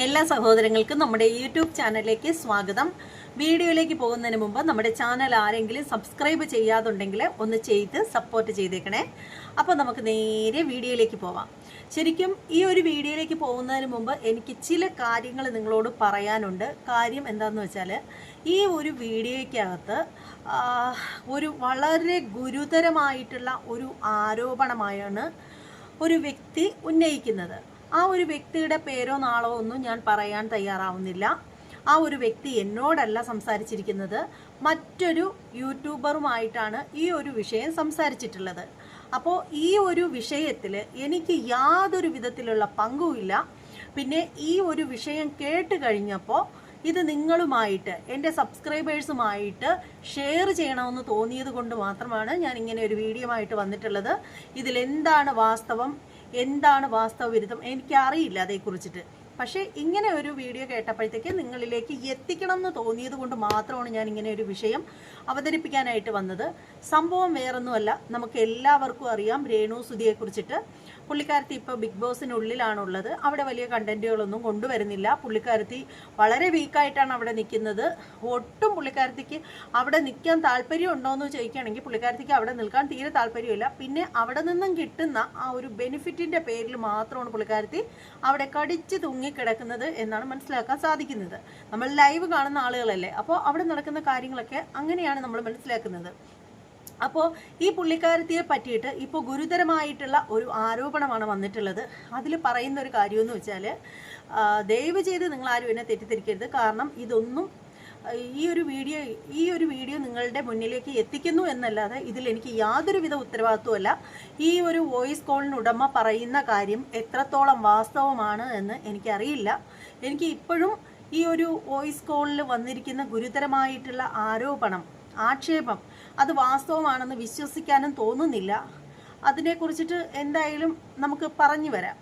എല്ലാ സഹോദരങ്ങൾക്കും നമ്മുടെ യൂട്യൂബ് ചാനലിലേക്ക് സ്വാഗതം. വീഡിയോയിലേക്ക് പോകുന്നതിന് മുമ്പ് നമ്മുടെ ചാനൽ ആരെങ്കിലും സബ്സ്ക്രൈബ് ചെയ്യാതുണ്ടെങ്കിൽ ഒന്ന് ചെയ്ത് സപ്പോർട്ട് ചെയ്തേക്കണേ. അപ്പോൾ നമുക്ക് നേരെ വീഡിയോയിലേക്ക് പോവാം. ശരിക്കും ഈ ഒരു വീഡിയോയിലേക്ക് പോകുന്നതിന് മുമ്പ് എനിക്ക് ചില കാര്യങ്ങൾ നിങ്ങളോട് പറയാനുണ്ട്. കാര്യം എന്താണെന്ന് വെച്ചാൽ ഈ ഒരു വീഡിയോയ്ക്കകത്ത് ഒരു വളരെ ഗുരുതരമായിട്ടുള്ള ഒരു ആരോപണമായാണ് ഒരു വ്യക്തി ഉന്നയിക്കുന്നത്. ആ ഒരു വ്യക്തിയുടെ പേരോ നാളോ ഒന്നും ഞാൻ പറയാൻ തയ്യാറാവുന്നില്ല. ആ ഒരു വ്യക്തി എന്നോടല്ല സംസാരിച്ചിരിക്കുന്നത്. മറ്റൊരു യൂട്യൂബറുമായിട്ടാണ് ഈ ഒരു വിഷയം സംസാരിച്ചിട്ടുള്ളത്. അപ്പോൾ ഈ ഒരു വിഷയത്തിൽ എനിക്ക് യാതൊരു വിധത്തിലുള്ള പങ്കുമില്ല പിന്നെ ഈ ഒരു വിഷയം കേട്ട് കഴിഞ്ഞപ്പോൾ ഇത് നിങ്ങളുമായിട്ട് എന്റെ സബ്സ്ക്രൈബേഴ്സുമായിട്ട് ഷെയർ ചെയ്യണമെന്ന് തോന്നിയത് കൊണ്ട് മാത്രമാണ് ഞാൻ ഇങ്ങനെ ഒരു വീഡിയോ ആയിട്ട് വന്നിട്ടുള്ളത്. ഇതിലെന്താണ് വാസ്തവം? എന്താണ് വാസ്തവ വിരുദ്ധം എനിക്കറിയില്ല അതേക്കുറിച്ചിട്ട്. പക്ഷേ ഇങ്ങനെ ഒരു വീഡിയോ കേട്ടപ്പോഴത്തേക്ക് നിങ്ങളിലേക്ക് എത്തിക്കണം എന്ന് തോന്നിയത് കൊണ്ട് മാത്രമാണ് ഞാൻ ഇങ്ങനെ ഒരു വിഷയം അവതരിപ്പിക്കാനായിട്ട് വന്നത്. സംഭവം വേറൊന്നുമല്ല. നമുക്ക് എല്ലാവർക്കും അറിയാം. രേണു സുധിയെക്കുറിച്ചിട്ട്. പുള്ളിക്കാരത്തി ഇപ്പോൾ ബിഗ് ബോസിനുള്ളിലാണുള്ളത്. അവിടെ വലിയ കണ്ടന്റുകളൊന്നും കൊണ്ടുവരുന്നില്ല. പുള്ളിക്കാരത്തി വളരെ വീക്കായിട്ടാണ് അവിടെ നിൽക്കുന്നത്. ഒട്ടും പുള്ളിക്കാരത്തിക്ക് അവിടെ നിൽക്കാൻ താല്പര്യം ഉണ്ടോ എന്ന് ചോദിക്കുകയാണെങ്കിൽ പുള്ളിക്കാരത്തിക്ക് അവിടെ നിൽക്കാൻ തീരെ താല്പര്യമില്ല. പിന്നെ അവിടെ നിന്നും കിട്ടുന്ന ആ ഒരു ബെനിഫിറ്റിന്റെ പേരിൽ മാത്രമാണ് പുള്ളിക്കാരത്തി അവിടെ കടിച്ച് തൂങ്ങിക്കിടക്കുന്നത് എന്നാണ് മനസ്സിലാക്കാൻ സാധിക്കുന്നത്. നമ്മൾ ലൈവ് കാണുന്ന ആളുകളല്ലേ. അപ്പോൾ അവിടെ നടക്കുന്ന കാര്യങ്ങളൊക്കെ അങ്ങനെയാണ് നമ്മൾ മനസ്സിലാക്കുന്നത്. അപ്പോൾ ഈ പുള്ളിക്കാരത്തിയെ പറ്റിയിട്ട് ഇപ്പോൾ ഗുരുതരമായിട്ടുള്ള ഒരു ആരോപണമാണ് വന്നിട്ടുള്ളത്. അതിൽ പറയുന്ന ഒരു കാര്യമെന്ന് വെച്ചാൽ ദയവ് ചെയ്ത് നിങ്ങൾ ആരും എന്നെ തെറ്റിദ്ധരിക്കരുത്. കാരണം ഇതൊന്നും ഈ ഒരു വീഡിയോ ഈ ഒരു വീഡിയോ നിങ്ങളുടെ മുന്നിലേക്ക് എത്തിക്കുന്നു എന്നല്ലാതെ ഇതിൽ എനിക്ക് യാതൊരുവിധ ഉത്തരവാദിത്വമല്ല ഈ ഒരു വോയിസ് കോളിന് ഉടമ പറയുന്ന കാര്യം എത്രത്തോളം വാസ്തവമാണ് എന്ന് എനിക്കറിയില്ല. എനിക്ക് ഇപ്പോഴും ഈ ഒരു വോയിസ് കോളിൽ വന്നിരിക്കുന്ന ഗുരുതരമായിട്ടുള്ള ആരോപണം ആക്ഷേപം അത് വാസ്തവമാണെന്ന് വിശ്വസിക്കാനും തോന്നുന്നില്ല. അതിനെക്കുറിച്ചിട്ട് എന്തായാലും നമുക്ക് പറഞ്ഞു വരാം.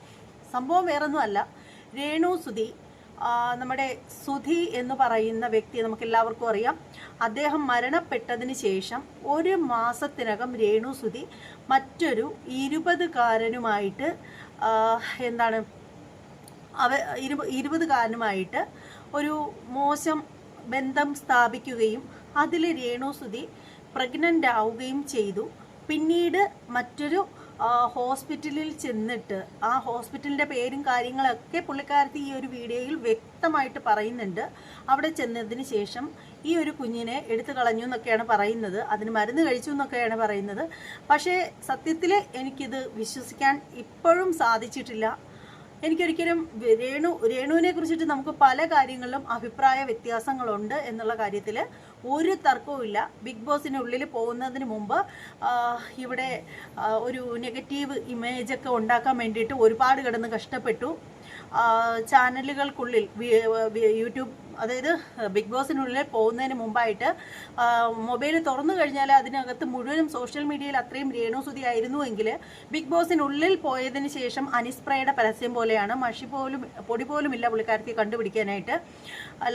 സംഭവം വേറൊന്നുമല്ല. രേണു സുധി നമ്മുടെ സുധി എന്ന് പറയുന്ന വ്യക്തി നമുക്ക് എല്ലാവർക്കും അറിയാം. അദ്ദേഹം മരണപ്പെട്ടതിന് ശേഷം ഒരു മാസത്തിനകം രേണു സുധി മറ്റൊരു ഇരുപതുകാരനുമായിട്ട് എന്താണ് അവ ഇരുപ ഇരുപതുകാരനുമായിട്ട് ഒരു മോശം ബന്ധം സ്ഥാപിക്കുകയും അതിൽ രേണുസുതി പ്രഗ്നന്റ് ആവുകയും ചെയ്തു. പിന്നീട് മറ്റൊരു ഹോസ്പിറ്റലിൽ ചെന്നിട്ട് ആ ഹോസ്പിറ്റലിന്റെ പേരും കാര്യങ്ങളൊക്കെ പുള്ളിക്കാരത്തി ഈ ഒരു വീഡിയോയിൽ വ്യക്തമായിട്ട് പറയുന്നുണ്ട്. അവിടെ ചെന്നതിന് ശേഷം ഈ ഒരു കുഞ്ഞിനെ എടുത്തു കളഞ്ഞു എന്നൊക്കെയാണ് പറയുന്നത്. അതിന് മരുന്ന് കഴിച്ചു എന്നൊക്കെയാണ് പറയുന്നത്. പക്ഷേ സത്യത്തിൽ എനിക്കിത് വിശ്വസിക്കാൻ ഇപ്പോഴും സാധിച്ചിട്ടില്ല. എനിക്കൊരിക്കലും രേണു രേണുവിനെ കുറിച്ചിട്ട് നമുക്ക് പല കാര്യങ്ങളിലും അഭിപ്രായ വ്യത്യാസങ്ങളുണ്ട് എന്നുള്ള കാര്യത്തിൽ ഒരു തർക്കവുമില്ല ബിഗ് ബോസിനുള്ളിൽ പോകുന്നതിന് മുമ്പ് ഇവിടെ ഒരു നെഗറ്റീവ് ഇമേജ് ഒക്കെ ഉണ്ടാക്കാൻ വേണ്ടിയിട്ട് ഒരുപാട് കിടന്ന് കഷ്ടപ്പെട്ടു. ചാനലുകൾക്കുള്ളിൽ യൂട്യൂബ് അതായത് ബിഗ് ബോസിനുള്ളിൽ പോകുന്നതിന് മുമ്പായിട്ട് മൊബൈൽ തുറന്നു കഴിഞ്ഞാൽ അതിനകത്ത് മുഴുവനും സോഷ്യൽ മീഡിയയിൽ അത്രയും രേണുസുതി ആയിരുന്നുവെങ്കിൽ ബിഗ് ബോസിനുള്ളിൽ പോയതിന് ശേഷം അനിസ്പ്രയുടെ പരസ്യം പോലെയാണ് മഷി പോലും പൊടി പോലും ഇല്ല പുള്ളിക്കാരത്തി കണ്ടുപിടിക്കാനായിട്ട്.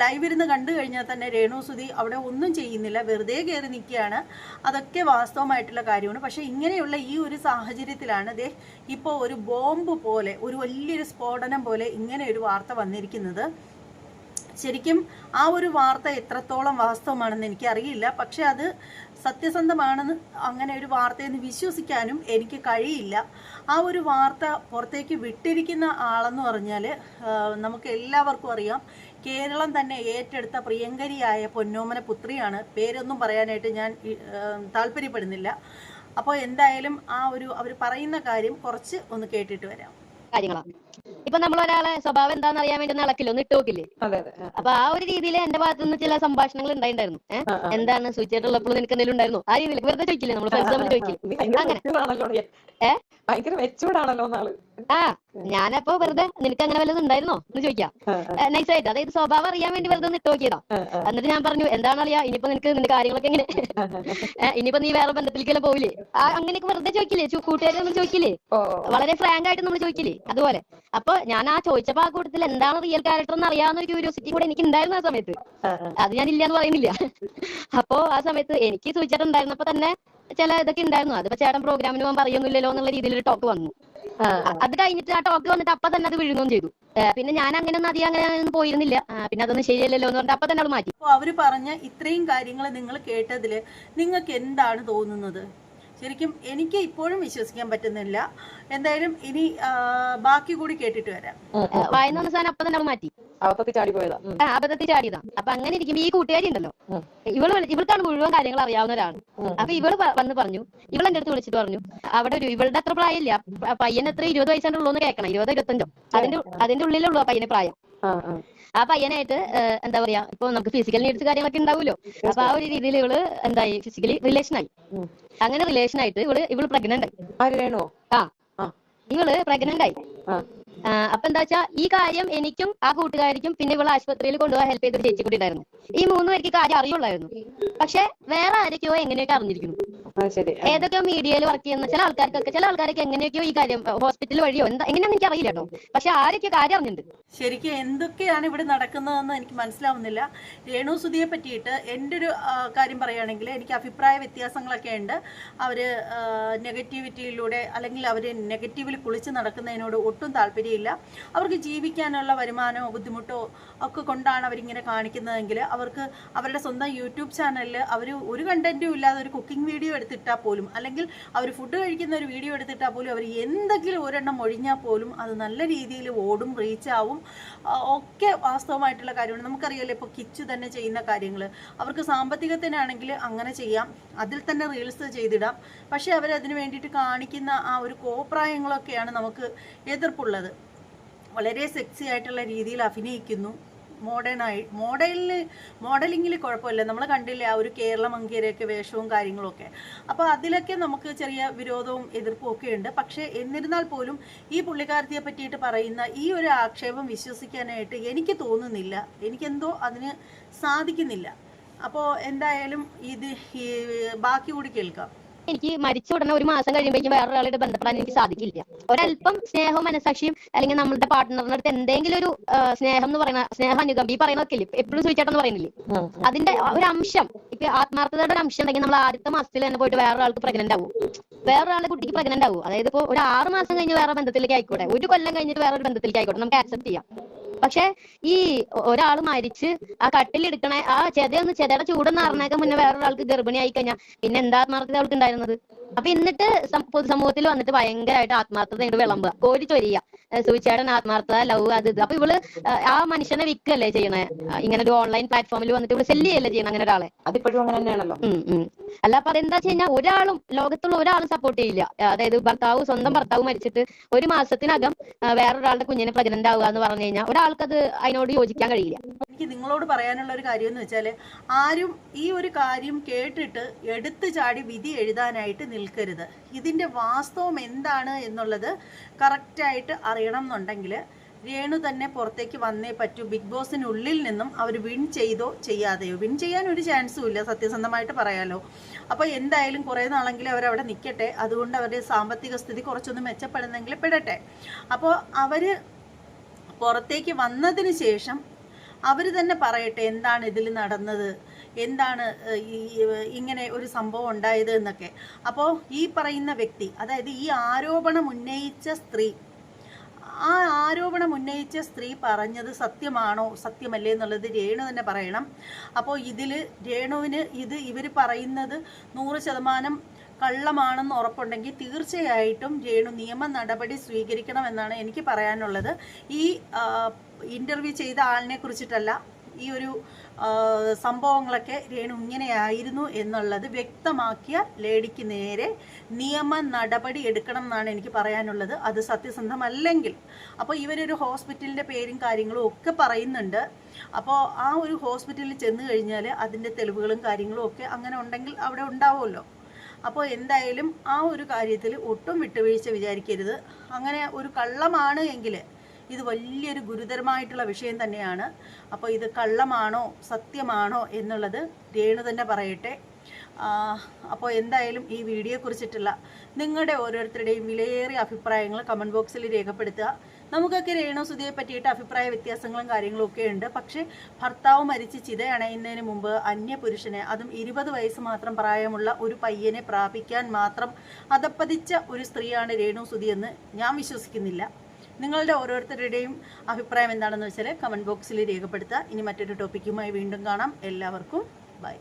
ലൈവ് ഇരുന്ന് കണ്ടു കഴിഞ്ഞാൽ തന്നെ രേണുസുതി അവിടെ ഒന്നും ചെയ്യുന്നില്ല വെറുതെ കയറി നിൽക്കുകയാണ്. അതൊക്കെ വാസ്തവമായിട്ടുള്ള കാര്യമാണ്. പക്ഷേ ഇങ്ങനെയുള്ള ഈ ഒരു സാഹചര്യത്തിലാണ് ദേ ഇപ്പോൾ ഒരു ബോംബ് പോലെ ഒരു വലിയൊരു സ്ഫോടനം പോലെ ഇങ്ങനെ ഒരു വാർത്ത വന്നിരിക്കുന്നത്. ശരിക്കും ആ ഒരു വാർത്ത എത്രത്തോളം വാസ്തവമാണെന്ന് എനിക്കറിയില്ല. പക്ഷെ അത് സത്യസന്ധമാണെന്ന് അങ്ങനെ ഒരു വാർത്തയെന്ന് വിശ്വസിക്കാനും എനിക്ക് കഴിയില്ല. ആ ഒരു വാർത്ത പുറത്തേക്ക് വിട്ടിരിക്കുന്ന ആളെന്ന് പറഞ്ഞാൽ നമുക്ക് എല്ലാവർക്കും അറിയാം. കേരളം തന്നെ ഏറ്റെടുത്ത പ്രിയങ്കരിയായ പൊന്നോമന പുത്രിയാണ്. പേരൊന്നും പറയാനായിട്ട് ഞാൻ താല്പര്യപ്പെടുന്നില്ല. അപ്പോൾ എന്തായാലും ആ ഒരു അവർ പറയുന്ന കാര്യം കുറച്ച് ഒന്ന് കേട്ടിട്ട് വരാം. കാര്യങ്ങളാണ് ഇപ്പൊ നമ്മൾ ഒരാളെ സ്വഭാവം എന്താണെന്ന് അറിയാൻ വേണ്ടി നടക്കില്ല ഒന്ന് ഇട്ട് നോക്കില്ലേ? അപ്പൊ ആ ഒരു രീതിയിൽ എന്റെ ഭാഗത്തു നിന്ന് ചില സംഭാഷണങ്ങൾ ഉണ്ടായിട്ടുണ്ടായിരുന്നു. എന്താണ്? സൂചിച്ചിട്ടുള്ളപ്പോൾ നിനക്ക് എന്തെങ്കിലും ഉണ്ടായിരുന്നു? ആ രീതിയിൽ വെറുതെ ചോദിക്കില്ലേ നമ്മൾ ഫ്രണ്ട്സ് തമ്മിൽ ചോദിക്കില്ലേ? അങ്ങനെ. ഏഹ്? ഭയങ്കര മെച്ചൂർഡാണല്ലോ നാൾ. ആ ഞാനപ്പോ വെറുതെ നിനക്ക് അങ്ങനെ വല്ലതും ഉണ്ടായിരുന്നോ? എന്ന് ചോദിക്കാം. നൈസായിട്ട് അതായത് സ്വഭാവം അറിയാൻ വേണ്ടി വെറുതെ ഒന്ന് ഇട്ട് നോക്കിയതാ. എന്നിട്ട് ഞാൻ പറഞ്ഞു എന്താണ് അറിയാ ഇനിയിപ്പോ നിനക്ക് നിന്റെ കാര്യങ്ങളൊക്കെ എങ്ങനെ? ഇനിയിപ്പൊ നീ വേറെ ബന്ധത്തിലേക്കെല്ലാം പോവില്ലേ? ആ അങ്ങനെയൊക്കെ വെറുതെ ചോദിക്കില്ലേ? കൂട്ടുകാരെ നമ്മൾ ചോദിക്കില്ലേ? വളരെ ഫ്രാങ്ക് ആയിട്ട് നമ്മൾ ചോദിക്കില്ലേ? അതുപോലെ. അപ്പൊ ഞാൻ ആ ചോദിച്ചപ്പോ ആ കൂട്ടത്തിൽ എന്താണ് റിയൽ ക്യാരക്ടർ എന്ന് അറിയാവുന്ന ഒരു ക്യൂരിയോസിറ്റി കൂടെ എനിക്ക് ഉണ്ടായിരുന്നു ആ സമയത്ത്. അത് ഞാൻ ഇല്ല എന്ന് പറയുന്നില്ല. അപ്പോ ആ സമയത്ത് എനിക്ക് ചോദിച്ചിട്ടുണ്ടായിരുന്നപ്പോ തന്നെ ചില ഇതൊക്കെ ഉണ്ടായിരുന്നു. അതിപ്പോ ചേട്ടൻ പ്രോഗ്രാമിന് പോകാൻ പറയുന്നില്ലല്ലോ എന്നുള്ള രീതിയിൽ ഒരു ടോക്ക് വന്നു. ആ, അത് കഴിഞ്ഞിട്ട് ആ ടോക്ക് വന്നിട്ട് അപ്പൊ തന്നെ അത് വിഴുങ്ങുകയും ചെയ്തു. പിന്നെ ഞാൻ അങ്ങനെ ഒന്നും അധികം അങ്ങനെ ഒന്നും പോയിരുന്നില്ല. പിന്നെ അതൊന്നും ശരിയല്ലല്ലോ എന്ന് പറഞ്ഞിട്ട് അപ്പൊ തന്നെ അവൾ മാറ്റി. അവർ അവർ പറഞ്ഞ ഇത്രയും കാര്യങ്ങൾ നിങ്ങൾ കേട്ടതിൽ നിങ്ങൾക്ക് എന്താണ് തോന്നുന്നത്? ശരിക്കും എനിക്ക് ഇപ്പോഴും വിശ്വസിക്കാൻ പറ്റുന്നില്ല. എന്തായാലും ഇനി ബാക്കി കൂടി കേട്ടിട്ട് വരാം. വായന അപ്പൊ തന്നെ മാറ്റി. അബദ്ധത്തിൽ ചാടിയതാ. അപ്പൊ അങ്ങനെ ഇരിക്കുമ്പോ ഈ കൂട്ടുകാരി ഉണ്ടല്ലോ. ഇവൾ ഇവൾക്കാണ് മുഴുവൻ കാര്യങ്ങൾ അറിയാവുന്നവരാണ് ഉം. അപ്പൊ ഇവൾ വന്ന് പറഞ്ഞു ഇവൾ എന്റെ അടുത്ത് വിളിച്ചിട്ട് പറഞ്ഞു അവിടെ ഒരു ഇവളുടെ അത്ര പ്രായമില്ല. പയ്യൻ എത്ര ഇരുപത് വയസ്സാണ് ഉള്ളൂ എന്ന് കേൾക്കണം. ഇരുപത് ഇരുപത്തഞ്ചോ. അതിന്റെ അതിന്റെ ഉള്ളിലുള്ളൂ ആ പയ്യന് പ്രായം. ആ, പയ്യനായിട്ട് എന്താ പറയാ ഇപ്പൊ നമുക്ക് ഫിസിക്കൽ നീഡ്സ് കാര്യങ്ങളൊക്കെ ഉണ്ടാവുമല്ലോ. അപ്പൊ ആ ഒരു രീതിയിൽ ഇവൾ എന്തായി ഫിസിക്കലി റിലേഷൻ ആയി. അങ്ങനെ റിലേഷൻ ആയിട്ട് ഇവൾ ഇവൾ പ്രഗ്നന്റ് ആയി. ആ. ഇവൾ പ്രഗ്നന്റ് ആയി. അപ്പൊ എന്താ വെച്ചാ ഈ കാര്യം എനിക്കും ആ കൂട്ടുകാരിക്കും പിന്നെ ഇവൾ ആശുപത്രിയിൽ കൊണ്ടുപോകാൻ ഹെൽപ്പ് ചെയ്തൊരു ചേച്ചി കൂടി ഉണ്ടായിരുന്നു. ഈ മൂന്ന് പേർക്ക് കാര്യം അറിയുള്ളായിരുന്നു. പക്ഷെ വേറെ ആരൊക്കെയോ എങ്ങനെയൊക്കെ അറിഞ്ഞിരിക്കുന്നു. ഏതൊക്കെയോ മീഡിയയിൽ വർക്ക് ചെയ്യുന്ന ചില ആൾക്കാർക്കൊക്കെ ചില ആൾക്കാരൊക്കെ എങ്ങനെയൊക്കെയോ ഈ കാര്യം ഹോസ്പിറ്റൽ വഴിയോ എന്താ എങ്ങനെയാണെന്ന് എനിക്ക് അറിയില്ല കേട്ടോ പക്ഷെ ആരൊക്കെ കാര്യം അറിഞ്ഞിട്ടുണ്ട്. ശരിക്കും എന്തൊക്കെയാണ് ഇവിടെ നടക്കുന്നതെന്ന് എനിക്ക് മനസ്സിലാവുന്നില്ല. രേണു സുധിയെ പറ്റിയിട്ട് എന്റെ ഒരു കാര്യം പറയുകയാണെങ്കിൽ എനിക്ക് അഭിപ്രായ വ്യത്യാസങ്ങളൊക്കെ ഉണ്ട്. അവർ നെഗറ്റിവിറ്റിയിലൂടെ അല്ലെങ്കിൽ അവർ നെഗറ്റീവിൽ കുളിച്ച് നടക്കുന്നതിനോട് ഒട്ടും താല്പര്യമില്ല. അവർക്ക് ജീവിക്കാനുള്ള വരുമാനമോ ബുദ്ധിമുട്ടോ ഒക്കെ കൊണ്ടാണ് അവരിങ്ങനെ കാണിക്കുന്നതെങ്കിൽ അവർക്ക് അവരുടെ സ്വന്തം യൂട്യൂബ് ചാനലിൽ അവർ ഒരു കണ്ടന്റും ഇല്ലാതെ ഒരു കുക്കിംഗ് വീഡിയോ എടുത്തിട്ടാൽ പോലും അല്ലെങ്കിൽ അവർ ഫുഡ് കഴിക്കുന്ന ഒരു വീഡിയോ എടുത്തിട്ടാൽ പോലും അവർ എന്തെങ്കിലും ഒരെണ്ണം ഒഴിഞ്ഞാൽ പോലും അത് നല്ല രീതിയിൽ ഓടും റീച്ചാവും ഒക്കെ വാസ്തവമായിട്ടുള്ള കാര്യമാണ്. നമുക്കറിയാലോ ഇപ്പോൾ കിച്ചു തന്നെ ചെയ്യുന്ന കാര്യങ്ങൾ അവർക്ക് സാമ്പത്തികത്തിനാണെങ്കിൽ അങ്ങനെ ചെയ്യാം. അതിൽ തന്നെ റീൽസ് ചെയ്തിടാം. പക്ഷേ അവരതിന് വേണ്ടിയിട്ട് കാണിക്കുന്ന ആ ഒരു കോപ്രായങ്ങളൊക്കെയാണ് നമുക്ക് എതിർപ്പുള്ളത്. വളരെ സെക്സി ആയിട്ടുള്ള രീതിയിൽ അഭിനയിക്കുന്നു. മോഡേണായി മോഡലിന് മോഡലിങ്ങിൽ കുഴപ്പമില്ല. നമ്മൾ കണ്ടില്ലേ ആ ഒരു കേരള മങ്കേരയൊക്കെ വേഷവും കാര്യങ്ങളൊക്കെ. അപ്പോൾ അതിലൊക്കെ നമുക്ക് ചെറിയ വിരോധവും എതിർപ്പും ഒക്കെ ഉണ്ട്. പക്ഷേ എന്നിരുന്നാൽ പോലും ഈ പുള്ളിക്കാരത്തിയെ പറ്റിയിട്ട് പറയുന്ന ഈ ഒരു ആക്ഷേപം വിശ്വസിക്കാനായിട്ട് എനിക്ക് തോന്നുന്നില്ല. എനിക്കെന്തോ അതിന് സാധിക്കുന്നില്ല. അപ്പോൾ എന്തായാലും ഇത് ബാക്കി കൂടി കേൾക്കാം. എനിക്ക് മരിച്ച ഉടനെ ഒരു മാസം കഴിയുമ്പോഴേക്കും വേറൊരാളായിട്ട് ബന്ധപ്പെടാൻ എനിക്ക് സാധിക്കില്ല. ഒരല്പം സ്നേഹവും മനസാക്ഷിയും അല്ലെങ്കിൽ നമ്മളുടെ പാർട്ട്ണറിന്റെ അടുത്ത് എന്തെങ്കിലും ഒരു സ്നേഹം എന്ന് പറയുന്ന സ്നേഹം അനുകമ്പ ഈ പറയുന്നതൊക്കെ ഇല്ലേ? എപ്പോഴും ചോദിച്ചേട്ടെന്ന് പറയുന്നില്ലേ. അതിന്റെ ഒരു അംശം ഇപ്പൊ ആത്മാർത്ഥതയുടെ ഒരു അംശം ഉണ്ടെങ്കിൽ നമ്മൾ ആദ്യത്തെ മാസത്തിൽ തന്നെ പോയിട്ട് വേറൊരാൾക്ക് പ്രഗ്നന്റ് ആവും. വേറൊരാളുടെ കുട്ടിക്ക് പ്രഗ്നന്റ് ആവും. അതായത് ഇപ്പൊ ഒരു ആറ് മാസം കഴിഞ്ഞ് വേറെ ബന്ധത്തിലേക്ക് ആയിക്കോട്ടെ. ഒരു കൊല്ലം കഴിഞ്ഞിട്ട് വേറൊരു ബന്ധത്തിലേക്ക് ആയിക്കോട്ടെ. നമുക്ക് ആക്സെപ്റ്റ് ചെയ്യാം. പക്ഷെ ഈ ഒരാൾ മരിച്ച് ആ കട്ടിലെടുക്കണ ആ ചെതയൊന്ന് ചെതയുടെ ചൂടെന്ന് അറിഞ്ഞേക്കാൻ മുന്നേ വേറൊരാൾക്ക് ഗർഭിണി ആയി കഴിഞ്ഞാൽ പിന്നെ എന്താ ആത്മാർത്ഥത അവൾക്ക് ഉണ്ടായിരുന്നത് അപ്പൊ എന്നിട്ട് പൊതുസമൂഹത്തിൽ വന്നിട്ട് ഭയങ്കരമായിട്ട് ആത്മാർത്ഥത ഇങ്ങോട്ട് വിളമ്പുക. കോരി ചൊരിയ. സുവിച്ചേടൻ ആത്മാർത്ഥത ലവ് അത് ഇത്. അപ്പൊ ഇവൾ ആ, മനുഷ്യനെ വിൽക്കല്ലേ ചെയ്യണേ? ഇങ്ങനെ ഒരു ഓൺലൈൻ പ്ലാറ്റ്ഫോമിൽ വന്നിട്ട് ഇവൾ സെല്ല് ചെയ്യല്ലേ ചെയ്യണം അങ്ങനെ ഒരാളെ അതിപ്പോഴും അങ്ങനെ തന്നെയാണല്ലോ. അല്ല അപ്പൊ അതെന്താ വെച്ച് കഴിഞ്ഞാൽ ഒരാളും ലോകത്തുള്ള ഒരാളും സപ്പോർട്ട് ചെയ്യില്ല. അതായത് ഭർത്താവ് സ്വന്തം ഭർത്താവ് മരിച്ചിട്ട് ഒരു മാസത്തിനകം വേറൊരാളുടെ കുഞ്ഞിനെ പ്രഗ്നന്റ് ആവുക എന്ന് പറഞ്ഞു കഴിഞ്ഞാൽ അത് അതിനോട് യോജിക്കാൻ കഴിയില്ല. എനിക്ക് നിങ്ങളോട് പറയാനുള്ള ഒരു കാര്യം എന്ന് വെച്ചാൽ ആരും ഈ ഒരു കാര്യം കേട്ടിട്ട് എടുത്തു ചാടി വിധി എഴുതാനായിട്ട് നിൽക്കരുത്. ഇതിന്റെ വാസ്തവം എന്താണ് എന്നുള്ളത് കറക്റ്റായിട്ട് അറിയണം എന്നുണ്ടെങ്കിൽ രേണു തന്നെ പുറത്തേക്ക് വന്നേ പറ്റൂ. ബിഗ് ബോസിനുള്ളിൽ നിന്നും അവർ വിൻ ചെയ്തോ ചെയ്യാതെയോ. വിൻ ചെയ്യാൻ ഒരു ചാൻസും ഇല്ല സത്യസന്ധമായിട്ട് പറയാലോ. അപ്പോൾ എന്തായാലും കുറേ നാളെങ്കിലും അവരവിടെ നിൽക്കട്ടെ അതുകൊണ്ട് അവരുടെ സാമ്പത്തിക സ്ഥിതി കുറച്ചൊന്ന് മെച്ചപ്പെടുന്നെങ്കിൽ പെടട്ടെ. അപ്പോൾ അവർ പുറത്തേക്ക് വന്നതിന് ശേഷം അവർ തന്നെ പറയട്ടെ എന്താണ് ഇതിൽ നടന്നത്? എന്താണ് ഇങ്ങനെ ഒരു സംഭവം ഉണ്ടായത് എന്നൊക്കെ. അപ്പോൾ ഈ പറയുന്ന വ്യക്തി അതായത് ഈ ആരോപണം ഉന്നയിച്ച സ്ത്രീ ആ ആരോപണം ഉന്നയിച്ച സ്ത്രീ പറഞ്ഞത് സത്യമാണോ സത്യമല്ലേ എന്നുള്ളത് രേണു തന്നെ പറയണം. അപ്പോൾ ഇതിൽ രേണുവിന് ഇത് ഇവർ പറയുന്നത് നൂറ് ശതമാനം കള്ളമാണെന്ന് ഉറപ്പുണ്ടെങ്കിൽ തീർച്ചയായിട്ടും രേണു നിയമ നടപടി സ്വീകരിക്കണമെന്നാണ് എനിക്ക് പറയാനുള്ളത്. ഈ ഇന്റർവ്യൂ ചെയ്ത ആളിനെ കുറിച്ചിട്ടല്ല ഈ ഒരു സംഭവങ്ങളൊക്കെ രേണു ഇങ്ങനെയായിരുന്നു എന്നുള്ളത് വ്യക്തമാക്കിയ ലേഡിക്ക് നേരെ നിയമ നടപടി എടുക്കണം എന്നാണ് എനിക്ക് പറയാനുള്ളത്. അത് സത്യസന്ധമല്ലെങ്കിൽ. അപ്പോൾ ഇവരൊരു ഹോസ്പിറ്റലിന്റെ പേരും കാര്യങ്ങളും ഒക്കെ പറയുന്നുണ്ട്. അപ്പോൾ ആ ഒരു ഹോസ്പിറ്റലിൽ ചെന്ന് കഴിഞ്ഞാൽ അതിന്റെ തെളിവുകളും കാര്യങ്ങളും ഒക്കെ അങ്ങനെ ഉണ്ടെങ്കിൽ അവിടെ ഉണ്ടാവുമല്ലോ. അപ്പോൾ എന്തായാലും ആ ഒരു കാര്യത്തിൽ ഒട്ടും വിട്ടുവീഴ്ച വിചാരിക്കരുത്. അങ്ങനെ ഒരു കള്ളമാണ് എങ്കിൽ ഇത് വലിയൊരു ഗുരുതരമായിട്ടുള്ള വിഷയം തന്നെയാണ്. അപ്പോൾ ഇത് കള്ളമാണോ സത്യമാണോ എന്നുള്ളത് രേണു തന്നെ പറയട്ടെ. അപ്പോൾ എന്തായാലും ഈ വീഡിയോ കുറിച്ചിട്ടുള്ള നിങ്ങളുടെ ഓരോരുത്തരുടെയും വിലയേറിയ അഭിപ്രായങ്ങൾ കമന്റ് ബോക്സിൽ രേഖപ്പെടുത്തുക. നമുക്കൊക്കെ രേണുസുതിയെ പറ്റിയിട്ട് അഭിപ്രായ വ്യത്യാസങ്ങളും കാര്യങ്ങളും ഒക്കെ ഉണ്ട്. പക്ഷേ ഭർത്താവ് മരിച്ച് ചിതയണയുന്നതിന് മുമ്പ് അന്യപുരുഷനെ അതും ഇരുപത് വയസ്സ് മാത്രം പ്രായമുള്ള ഒരു പയ്യനെ പ്രാപിക്കാൻ മാത്രം അതപ്പതിച്ച ഒരു സ്ത്രീയാണ് രേണുസുതി എന്ന് ഞാൻ വിശ്വസിക്കുന്നില്ല. നിങ്ങളുടെ ഓരോരുത്തരുടെയും അഭിപ്രായം എന്താണെന്ന് വെച്ചാൽ കമന്റ് ബോക്സിൽ രേഖപ്പെടുത്തുക. ഇനി മറ്റൊരു ടോപ്പിക്കുമായി വീണ്ടും കാണാം. എല്ലാവർക്കും ബൈ.